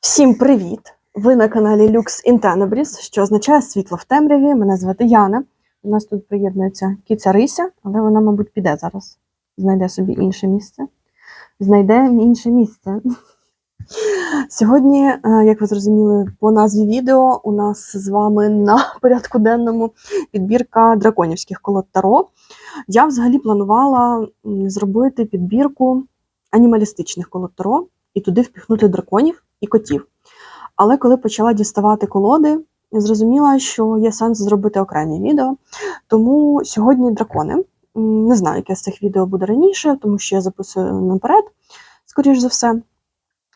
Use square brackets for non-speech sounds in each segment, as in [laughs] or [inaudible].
Всім привіт! Ви на каналі Lux in що означає світло в темряві. Мене звати Яна. У нас тут приєднується кіця Рися, але вона, мабуть, піде зараз. Знайде собі інше місце. Знайде інше місце. Сьогодні, е, як ви зрозуміли по назві відео, у нас з вами на порядку денному підбірка драконівських колод Таро. Я взагалі планувала зробити підбірку анімалістичних колод Таро і туди впіхнути драконів і котів. Але коли почала діставати колоди, я зрозуміла, що є сенс зробити окремі відео. Тому сьогодні дракони. Не знаю, яке з цих відео буде раніше, тому що я записую наперед, скоріш за все.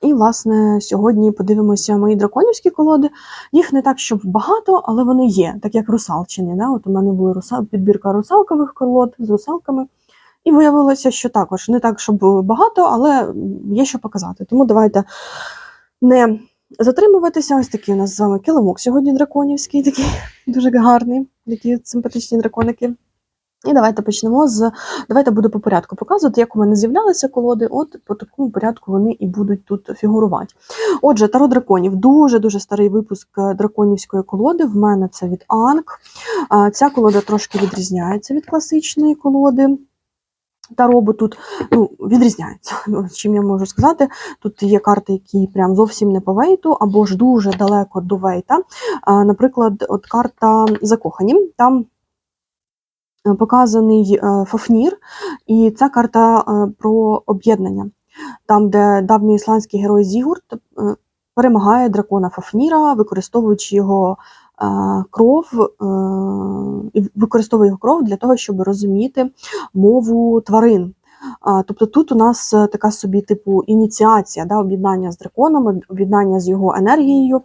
І, власне, сьогодні подивимося мої драконівські колоди. Їх не так, щоб багато, але вони є, так як русалчини. Да? От у мене була русал... підбірка русалкових колод з русалками. І виявилося, що також не так, щоб багато, але є що показати. Тому давайте не затримуватися. Ось такий у нас з вами килимок сьогодні драконівський, такий [laughs] дуже гарний, такі симпатичні драконики. І давайте почнемо з. Давайте буду по порядку показувати, як у мене з'являлися колоди. От по такому порядку вони і будуть тут фігурувати. Отже, Таро драконів дуже-дуже старий випуск е, драконівської колоди. В мене це від Анк. Ця колода трошки відрізняється від класичної колоди. Таро, бо тут ну, відрізняється. [laughs] Чим я можу сказати? Тут є карти, які прям зовсім не по вейту, або ж дуже далеко до вейта. Наприклад, от карта Закохані. Там е, показаний е, Фафнір, і ця карта е, про об'єднання, там, де давній ісландський герой Зігурт е, перемагає дракона Фафніра, використовуючи його кров, е, використовує його кров для того, щоб розуміти мову тварин. Тобто тут у нас е, така собі типу ініціація, да, об'єднання з драконом, об'єднання з його енергією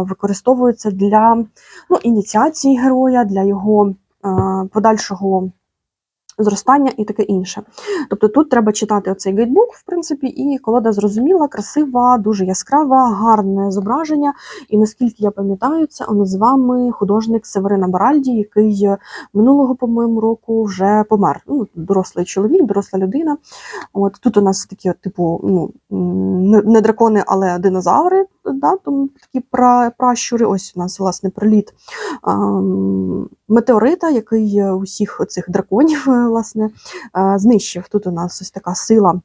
використовується для ну, ініціації героя, для його подальшого зростання і таке інше. Тобто тут треба читати оцей гайдбук, в принципі, і колода зрозуміла, красива, дуже яскрава, гарне зображення. І наскільки я пам'ятаю, це у з вами художник Северина Баральді, який е, минулого, по-моєму, року вже помер. Ну, дорослий чоловік, доросла людина. От тут у нас такі, типу, ну не- не дракони, але динозаври. Да, тому такі пра, пращури. Ось у нас власне приліт ем, метеорита, який е, усіх цих драконів е, власне е, знищив. Тут у нас ось така сила.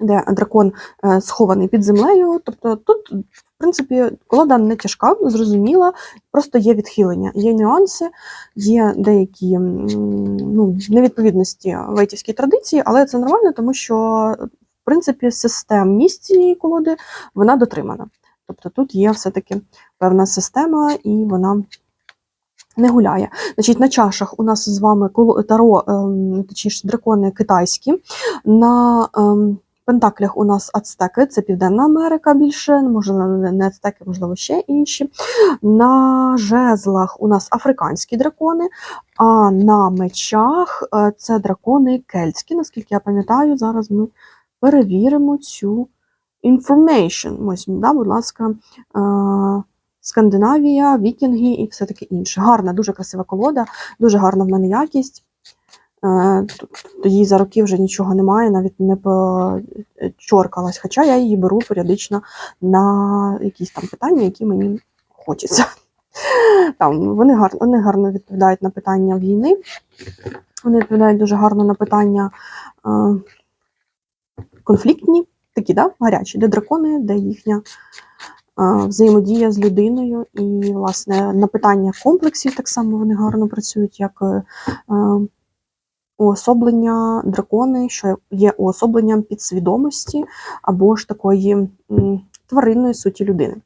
Де дракон е, схований під землею. Тобто тут, в принципі, колода не тяжка, зрозуміла, просто є відхилення, є нюанси, є деякі ну, невідповідності вейтівській традиції, але це нормально, тому що, в принципі, системність цієї колоди вона дотримана. Тобто тут є все-таки певна система, і вона не гуляє. Значить, на чашах у нас з вами таро, ем, точніше, дракони китайські. На ем, пентаклях у нас ацтеки, це Південна Америка більше, можливо, не ацтеки, можливо, ще інші. На жезлах у нас африканські дракони, а на мечах е, це дракони кельтські. Наскільки я пам'ятаю, зараз ми перевіримо цю information. Ось, да, будь ласка, е, Скандинавія, вікінги і все таке інше. Гарна, дуже красива колода, дуже гарна в мене якість. Е, Тоді за роки вже нічого немає, навіть не почоркалась. Хоча я її беру періодично на якісь там питання, які мені хочеться. Там, вони, гарно, вони гарно відповідають на питання війни. Вони відповідають дуже гарно на питання е, конфліктні, такі, да, гарячі, де дракони, де їхня взаємодія з людиною. І, власне, на питання комплексів так само вони гарно працюють, як е, е, уособлення дракони, що є уособленням підсвідомості або ж такої тваринної суті людини.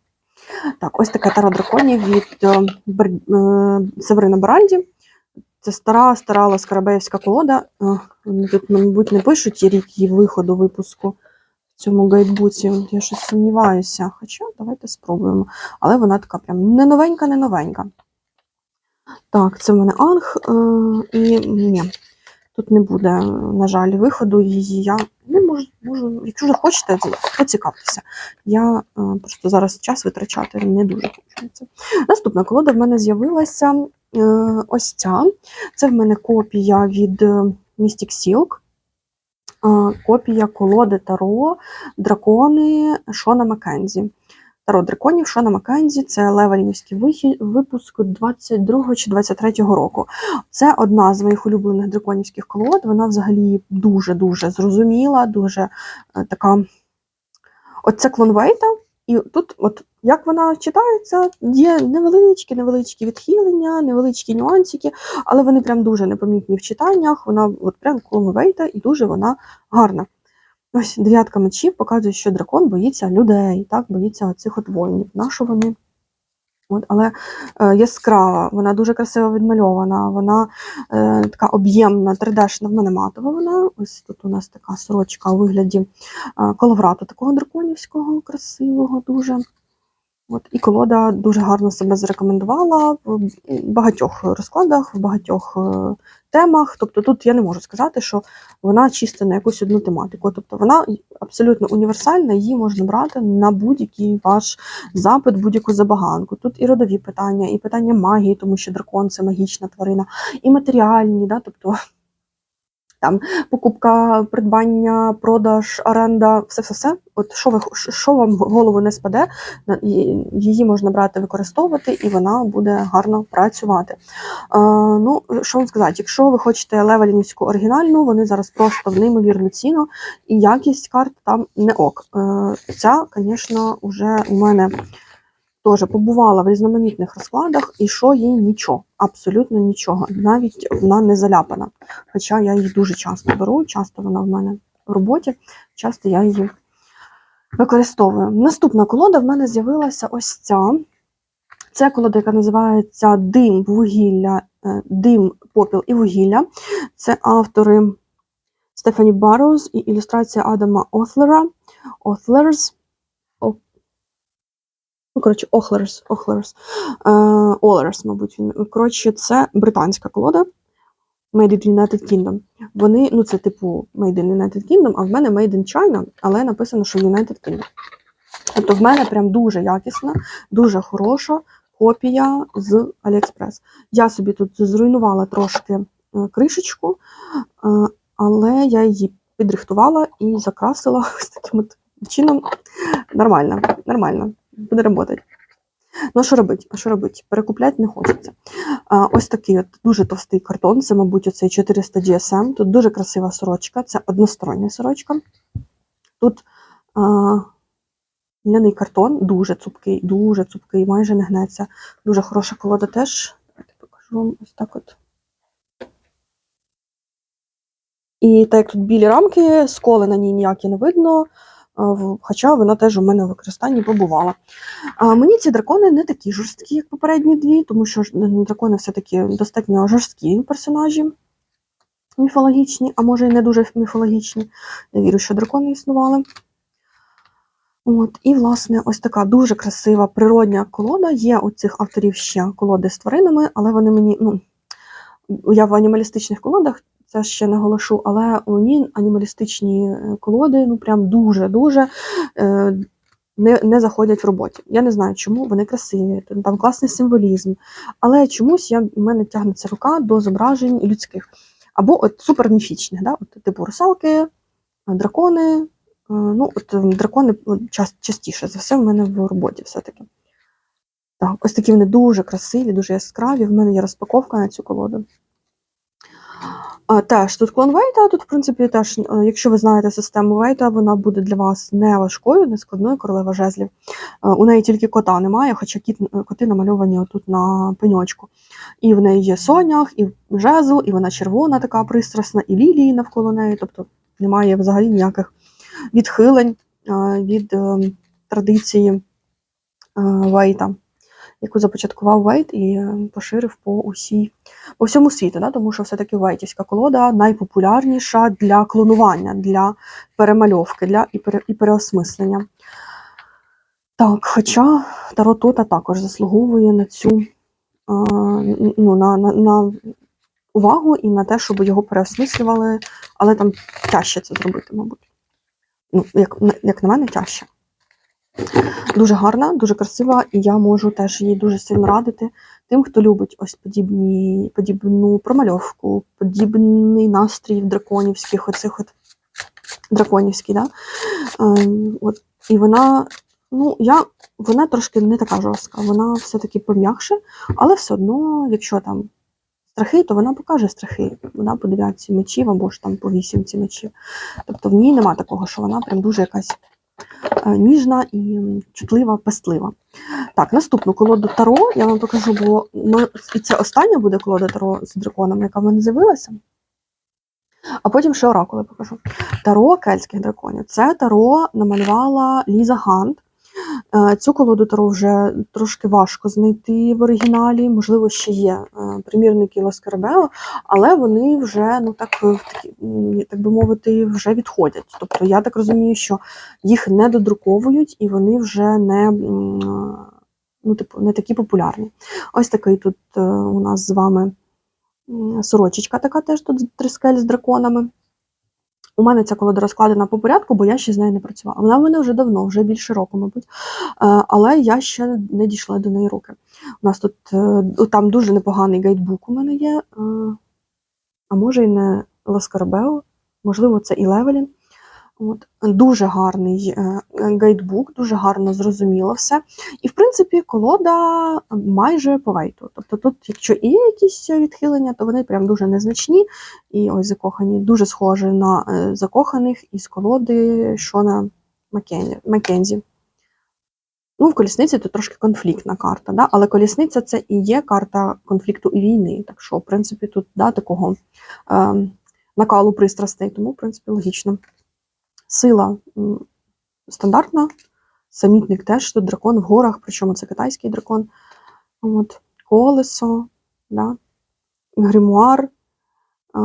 Так, ось така тара драконів від е, Северина Баральді. Це стара, стара ласкарабеївська колода. Тут, мабуть, не пишуть рік її виходу випуску цьому гайдбуці. Я щось сумніваюся. Хоча давайте спробуємо. Але вона така прям не новенька, не новенька. Так, це в мене анг. Е, і ні, тут не буде, на жаль, виходу її. Я ну, можу, можу, якщо вже хочете, поцікавтеся. Я е, просто зараз час витрачати не дуже хочу. Наступна колода в мене з'явилася е, ось ця. Це в мене копія від е, Mystic Silk. Е, Копія колоди Таро Дракони Шона Маккензі. Таро драконів Шона Маккензі. Це левелінівський вихід, випуск 22 чи 23 року. Це одна з моїх улюблених драконівських колод. Вона взагалі дуже-дуже зрозуміла, дуже е, така. От це клонвейта, і тут, от як вона читається, є невеличкі, невеличкі відхилення, невеличкі нюансики, але вони прям дуже непомітні в читаннях. Вона от прям клонвейта і дуже вона гарна. Ось дев'ятка мечів показує, що дракон боїться людей, так, боїться оцих от воїнів. На що вони? От, але е, яскрава, вона дуже красиво відмальована, вона е, така об'ємна, 3D-шна, в мене матова вона. Ось тут у нас така сорочка у вигляді е, коловрату такого драконівського, красивого дуже. От, і колода дуже гарно себе зарекомендувала в багатьох розкладах, в багатьох е, темах. Тобто тут я не можу сказати, що вона чисто на якусь одну тематику. Тобто вона абсолютно універсальна, її можна брати на будь-який ваш запит, будь-яку забаганку. Тут і родові питання, і питання магії, тому що дракон це магічна тварина, і матеріальні, да, тобто там покупка, придбання, продаж, оренда, все все все. От що ви що вам в голову не спаде, її можна брати, використовувати, і вона буде гарно працювати. Е, ну, що вам сказати, якщо ви хочете левелінську оригінальну, вони зараз просто в неймовірну ціну, і якість карт там не ок. Е, ця, звісно, вже у мене теж побувала в різноманітних розкладах, і що їй нічого, абсолютно нічого. Навіть вона не заляпана. Хоча я її дуже часто беру, часто вона в мене в роботі, часто я її використовую. Наступна колода в мене з'явилася ось ця. Це колода, яка називається Дим, вугілля, е, дим, попіл і вугілля. Це автори Стефані Барроуз і ілюстрація Адама Отлера. Отлерс. Ну, коротше, Охлерс, Охлерс. Е, Олерс, мабуть, він. Коротше, це британська колода. Made in United Kingdom. Вони, ну це типу Made in United Kingdom, а в мене Made in China, але написано, що United Kingdom. Тобто в мене прям дуже якісна, дуже хороша копія з AliExpress. Я собі тут зруйнувала трошки е, кришечку, е, але я її підрихтувала і закрасила [laughs] ось таким чином. Нормально, нормально, буде працювати. Ну, що робити? А що робити? Перекупляти не хочеться. А, ось такий от дуже товстий картон, це, мабуть, оцей 400 GSM. Тут дуже красива сорочка, це одностороння сорочка. Тут а, ляний картон, дуже цупкий, дуже цупкий, майже не гнеться. Дуже хороша колода теж. Давайте покажу вам ось так от. І так як тут білі рамки, сколи на ній ніякі не видно, хоча вона теж у мене в використанні побувала. А, мені ці дракони не такі жорсткі, як попередні дві, тому що дракони все-таки достатньо жорсткі персонажі міфологічні, а може і не дуже міфологічні. Я вірю, що дракони існували. От, і, власне, ось така дуже красива природня колода. Є у цих авторів ще колоди з тваринами, але вони мені, ну, я в анімалістичних колодах це ще не голошу, але мені анімалістичні е, колоди, ну прям дуже-дуже е, не, не заходять в роботі. Я не знаю, чому вони красиві, там класний символізм. Але чомусь я, в мене тягнеться рука до зображень людських. Або от суперміфічних, да? от, типу русалки, дракони. е, Ну, от дракони част, частіше за все в мене в роботі все-таки. Так, ось такі вони дуже красиві, дуже яскраві. В мене є розпаковка на цю колоду. А, теж тут клон Вейта, тут, в принципі, теж, е, якщо ви знаєте систему Вейта, вона буде для вас не важкою, не складною королева жезлів. Е, У неї тільки кота немає, хоча кіт, е, коти намальовані отут на пеньочку. І в неї є сонях, і жезл, і вона червона, така пристрасна, і лілії навколо неї. Тобто немає взагалі ніяких відхилень від е, традиції Вейта, яку започаткував Вейт і е, поширив по усій по всьому світу, да? тому що все-таки вейтівська колода найпопулярніша для клонування, для перемальовки, для і, пере, і переосмислення. Так, хоча Таро Тота також заслуговує на цю а, ну, на, на, на увагу і на те, щоб його переосмислювали, але там тяжче це зробити, мабуть. Ну, як, як на мене, тяжче. Дуже гарна, дуже красива, і я можу теж її дуже сильно радити тим, хто любить ось подібні, подібну промальовку, подібний настрій драконівських, оцих от драконівський, да? Ем, от, і вона Ну, я, вона трошки не така жорстка, вона все-таки пом'якше, але все одно, якщо там страхи, то вона покаже страхи. Вона по дев'ятці мечів або ж там по вісімці мечів. Тобто в ній нема такого, що вона прям дуже якась ніжна і чутлива, пестлива. Так, наступну колоду Таро я вам покажу, бо ну, і це остання буде колода Таро з драконом, яка в мене з'явилася. А потім ще оракули покажу. Таро кельтських драконів. Це таро намалювала Ліза Гант. Е, Цю колоду таро вже трошки важко знайти в оригіналі. Можливо, ще є е, примірники Лоскарабео, але вони вже, ну так, е, так би мовити, вже відходять. Тобто я так розумію, що їх не додруковують і вони вже не, ну, типу, не такі популярні. Ось такий тут у нас з вами сорочечка така теж тут трискель з драконами. У мене ця колода розкладена по порядку, бо я ще з нею не працювала. Вона в мене вже давно, вже більше року, мабуть. Е, Але я ще не дійшла до неї руки. У нас тут е, там дуже непоганий гайдбук у мене є. е, А може і не Ласкарбео, можливо, це і Левелін. От. Дуже гарний е, гайдбук, дуже гарно зрозуміло все. І, в принципі, колода майже по вейту. Тобто тут, якщо і є якісь відхилення, то вони прям дуже незначні. І ось закохані, дуже схожі на е, закоханих із колоди Шона Маккензі. Ну, в колісниці тут трошки конфліктна карта, да? але колісниця це і є карта конфлікту і війни. Так що, в принципі, тут да, такого е, накалу пристрастей, тому, в принципі, логічно. Сила стандартна, самітник теж дракон в горах, причому це китайський дракон. От, колесо, да? гримуар. Е,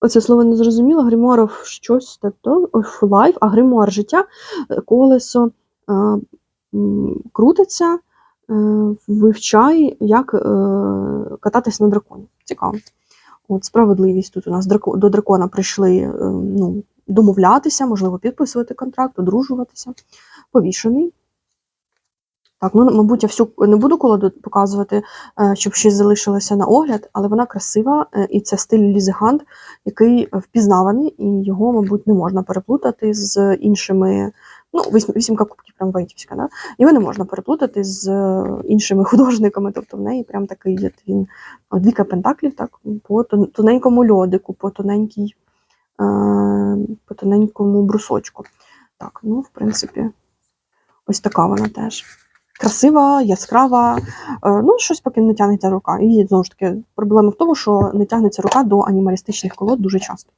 Оце слово не зрозуміло. Гримуаров щось тобто life, а гримуар життя, е, колесо е, м, крутиться, вивчай, як е, кататись на драконі. Цікаво. От справедливість тут у нас до дракона прийшли е, ну, домовлятися, можливо, підписувати контракт, одружуватися. Повішений. Так, ну, мабуть, я всю не буду колоду показувати, е, щоб щось залишилося на огляд, але вона красива, е, і це стиль Лізи Гант, який впізнаваний, і його, мабуть, не можна переплутати з іншими. Ну, вісімка кубків прям вейтівська, да? Його не можна переплутати з е, іншими [laughs] художниками. Тобто в неї прям такий є він о, двійка пентаклів, так, по тоненькому льодику, по тоненькій, е, по тоненькому брусочку. Так, ну, в принципі, ось така вона теж. Красива, яскрава. Е, ну, щось поки не тягнеться рука. І знову ж таки, проблема в тому, що не тягнеться рука до анімалістичних колод дуже часто.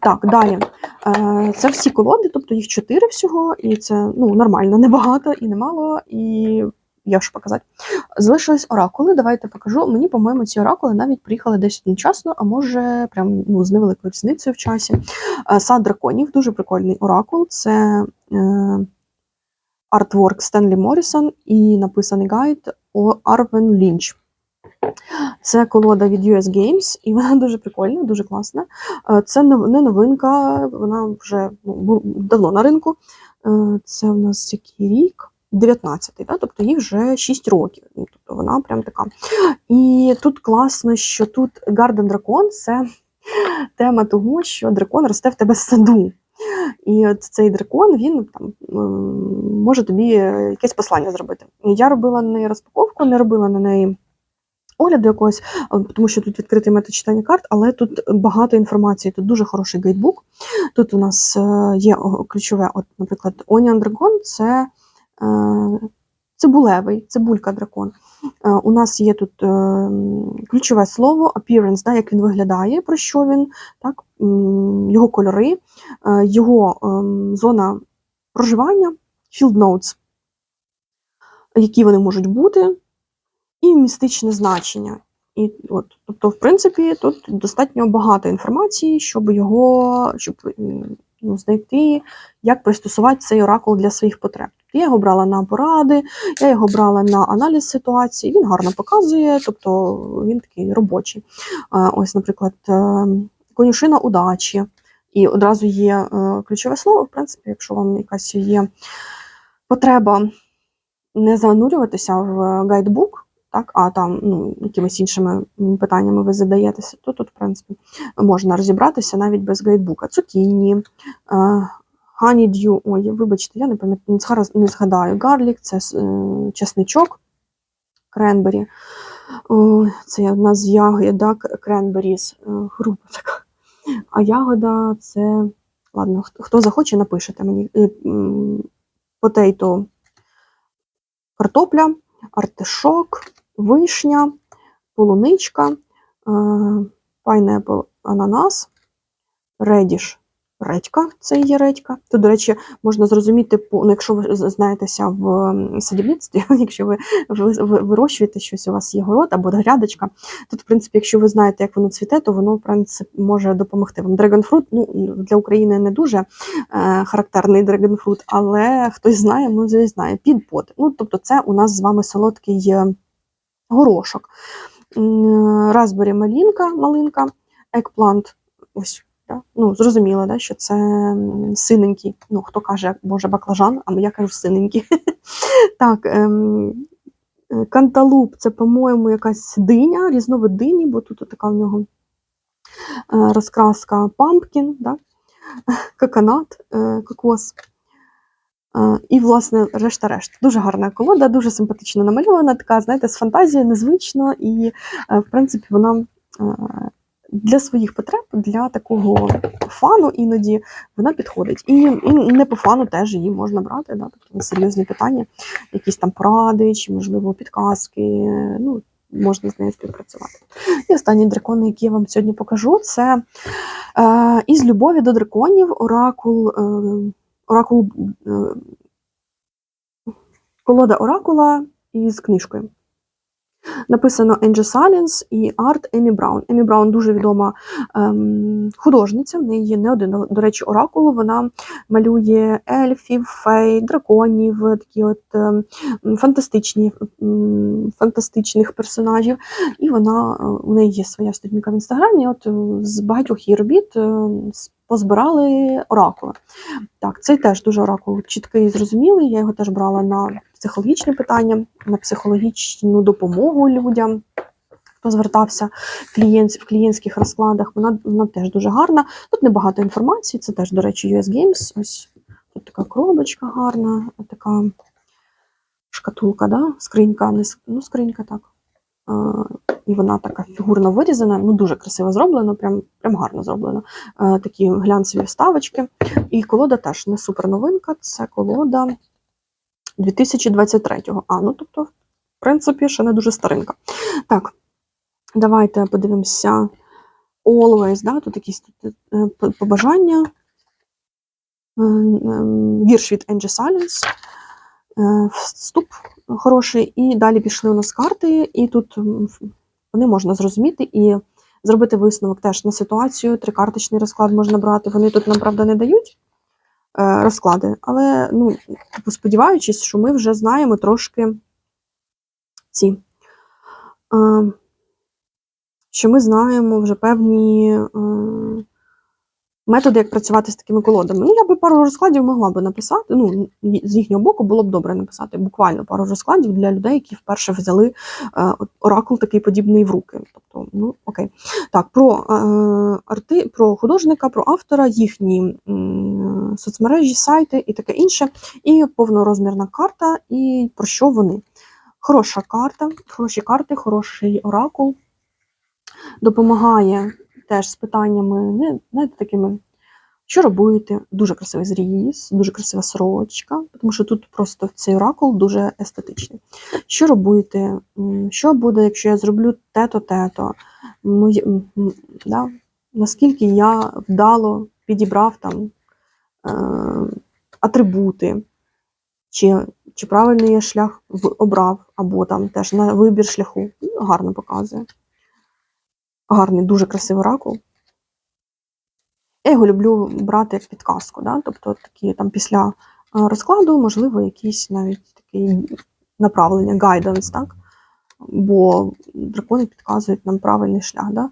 Так, далі. Е, Це всі колоди, тобто їх чотири всього, і це ну, нормально, небагато і немало, і я ж показати. Залишились оракули. Давайте покажу. Мені, по-моєму, ці оракули навіть приїхали десь одночасно, а може, прям ну, з невеликою різницею в часі. Е, Сад драконів дуже прикольний оракул. Це е, артворк Стенлі Моррісон і написаний гайд Арвен Лінч. Це колода від US Games, і вона [laughs] дуже прикольна, дуже класна. Е, Це не новинка, вона вже ну, давно на ринку. Е, Це в нас який рік? 19-й, да? тобто їй вже 6 років. Ну, Тобто вона прям така. І тут класно, що тут Garden Dragon це [laughs] тема того, що дракон росте в тебе з саду. І от цей дракон він там може тобі е, якесь послання зробити. Я робила на неї розпаковку, не робила на неї огляду якогось, тому що тут відкритий метод читання карт, але тут багато інформації. Тут дуже хороший гайдбук. Тут у нас е, є ключове, от, наприклад, Onion Dragon це е, цибулевий, цибулька дракон. Е, У нас є тут е, ключове слово appearance, да, як він виглядає, про що він, так, його кольори, е, його зона проживання, field notes, які вони можуть бути, і містичне значення. І от, тобто, в принципі, тут достатньо багато інформації, щоб його щоб, ну, знайти, як пристосувати цей оракул для своїх потреб. Тобто Я його брала на поради, я його брала на аналіз ситуації. Він гарно показує, тобто він такий робочий. Е, Ось, наприклад, е, конюшина удачі. І одразу є е, ключове слово, в принципі, якщо вам якась є потреба не занурюватися в гайдбук, так, а там ну, якимись іншими питаннями ви задаєтеся, то тут, в принципі, можна розібратися навіть без гайдбука. Цукіні, е, honeydew, ой, вибачте, я не пам'ятаю, зараз не згадаю. Гарлік це е, чесничок, кренбері. Це одна з кренберіс, е, група така. А ягода це. Ладно, хто, захоче, напишете мені. Е, Потейто картопля, артишок, вишня, полуничка, пайнепл ананас, редіш редька, це є редька. Тут, до речі, можна зрозуміти, ну, якщо ви знаєтеся в садівництві, [laughs] якщо ви вирощуєте щось, у вас є город або грядочка, тут, в принципі, якщо ви знаєте, як воно цвіте, то воно в принципі, може допомогти вам. Драгонфрут ну, для України не дуже е, характерний драгонфрут, але хтось знає, може знає. Підпот. Ну, тобто, це у нас з вами солодкий е, горошок. Raspberry малинка, малинка, екплант. Ось, да? ну, зрозуміло, да, що це синенький. Ну, хто каже, може, баклажан, а я кажу синенький. [laughs] так, ем, е, канталуп це, по-моєму, якась диня, різновид дині, бо тут така в нього е, розкраска пампкін, да? [laughs] коконат, е, кокос. І, власне, решта-решт. Дуже гарна колода, дуже симпатично намальована, така, знаєте, з фантазією, незвично, і, е, в принципі, вона е, для своїх потреб, для такого фану іноді вона підходить. І, і не по фану теж її можна брати, да, тобто серйозні питання, якісь там поради, чи, можливо, підказки. Ну, можна з нею співпрацювати. І останній дракон, який я вам сьогодні покажу, це е, із любові до драконів оракул. Е, оракул е, колода оракула із книжкою. Написано Енджі Салінс і арт Емі Браун. Емі Браун дуже відома ем, художниця. В неї є не один, до речі, оракулу. Вона малює ельфів, фей, драконів, такі от ем, фантастичні, ем, фантастичних персонажів. І вона е, у неї є своя сторінка в інстаграмі. От е, з багатьох її робіт з- позбирали оракули. Так, цей теж дуже оракул чіткий і зрозумілий. Я його теж брала на психологічні питання, на психологічну допомогу людям. Хто звертався клієнт, в клієнтських розкладах, вона, вона теж дуже гарна. Тут небагато інформації, це теж, до речі, US Games. Ось тут така коробочка гарна, така шкатулка, да? скринька, не ну, скринька так. І вона така фігурно вирізана, ну дуже красиво зроблено, прям, прям гарно зроблено. Такі глянцеві вставочки. І колода теж не супер новинка, це колода 2023-го. А, ну тобто, в принципі, ще не дуже старинка. Так, давайте подивимося. Always, да, тут якісь е, побажання. Е, Вірш від Angie Silence. Е, Вступ хороший, і далі пішли у нас карти, і тут вони можна зрозуміти і зробити висновок теж на ситуацію. Трикарточний розклад можна брати. Вони тут нам, правда, не дають е, розклади, але ну, типу, сподіваючись, що ми вже знаємо трошки ці. Е, що ми знаємо вже певні методи, як працювати з такими колодами. Ну, я би пару розкладів могла би написати. Ну, з їхнього боку було б добре написати буквально пару розкладів для людей, які вперше взяли е, оракул такий подібний в руки. Тобто, ну окей. Так, про е, арти, про художника, про автора, їхні соцмережі, сайти і таке інше, і повнорозмірна карта, і про що вони. Хороша карта, хороші карти, хороший оракул. Допомагає теж з питаннями, не, знаєте, такими, що робити? Дуже красивий зріз, дуже красива сорочка, тому що тут просто цей оракул дуже естетичний. Що робити? Що буде, якщо я зроблю те-то, те-то? Да? Наскільки я вдало підібрав там е, атрибути, чи, чи правильний я шлях обрав, або там теж на вибір шляху. Ну, Гарно показує. Гарний, дуже красивий оракул. Я його люблю брати як підказку, да? тобто такі там після е, розкладу, можливо, якісь навіть такі направлення, гайденс, так? Бо дракони підказують нам правильний шлях, да?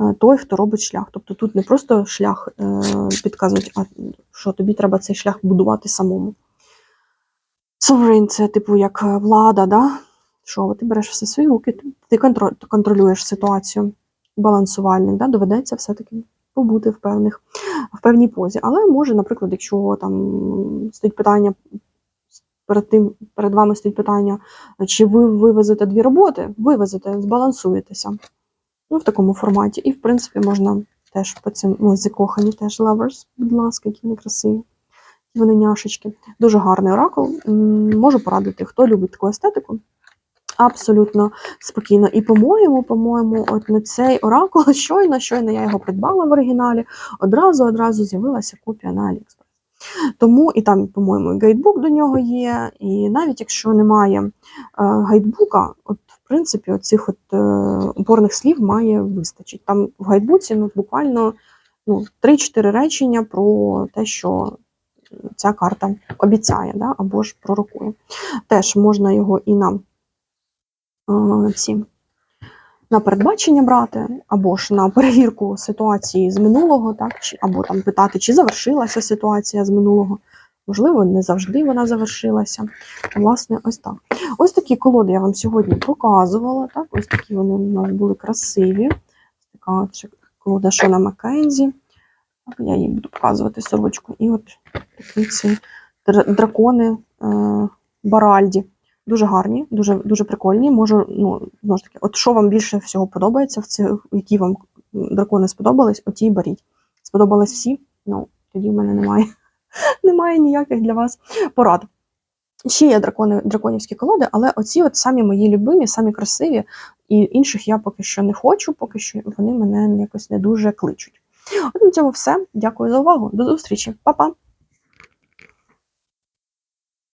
Е, той, хто робить шлях. Тобто тут не просто шлях е, підказують, а що тобі треба цей шлях будувати самому. Sovereign – це типу як влада, да? що ти береш все свої руки, ти контролюєш ситуацію. Балансувальник, да, доведеться все-таки побути в певних в певній позі. Але може, наприклад, якщо там стоїть питання перед тим, перед вами стоїть питання, чи ви вивезете дві роботи, вивезете, збалансуєтеся. Ну, в такому форматі. І, в принципі, можна теж по цим ну, закохані теж lovers, будь ласка, які вони красиві. Вони няшечки. Дуже гарний оракул. Можу порадити, хто любить таку естетику. Абсолютно спокійно. І, по-моєму, по-моєму, от на цей оракул [laughs] щойно, щойно я його придбала в оригіналі, одразу одразу з'явилася копія на AliExpress. Тому і там, по-моєму, гайдбук до нього є. І навіть якщо немає е, гайдбука, от в принципі, оцих от е, опорних слів має вистачить. Там в гайдбуці ну, буквально ну, 3-4 речення про те, що ця карта обіцяє, да, або ж пророкує. Теж можна його і на ці. На передбачення брати, або ж на перевірку ситуації з минулого, так, або там питати, чи завершилася ситуація з минулого. Можливо, не завжди вона завершилася. Власне, ось так. Ось такі колоди я вам сьогодні показувала. Так? Ось такі вони у нас були красиві. Така колода Шона Маккензі. Я її буду показувати сорочку. І от такі ці дракони е, Баральді. Дуже гарні, дуже, дуже прикольні. Можу, ну, знову ж таки, от що вам більше всього подобається, в цих, які вам дракони сподобались, оті й беріть. Сподобались всі? Ну, тоді в мене немає, [laughs] немає ніяких для вас порад. Ще є дракони, драконівські колоди, але оці от самі мої любимі, самі красиві, і інших я поки що не хочу, поки що вони мене якось не дуже кличуть. От на цьому все. Дякую за увагу. До зустрічі, Па-па!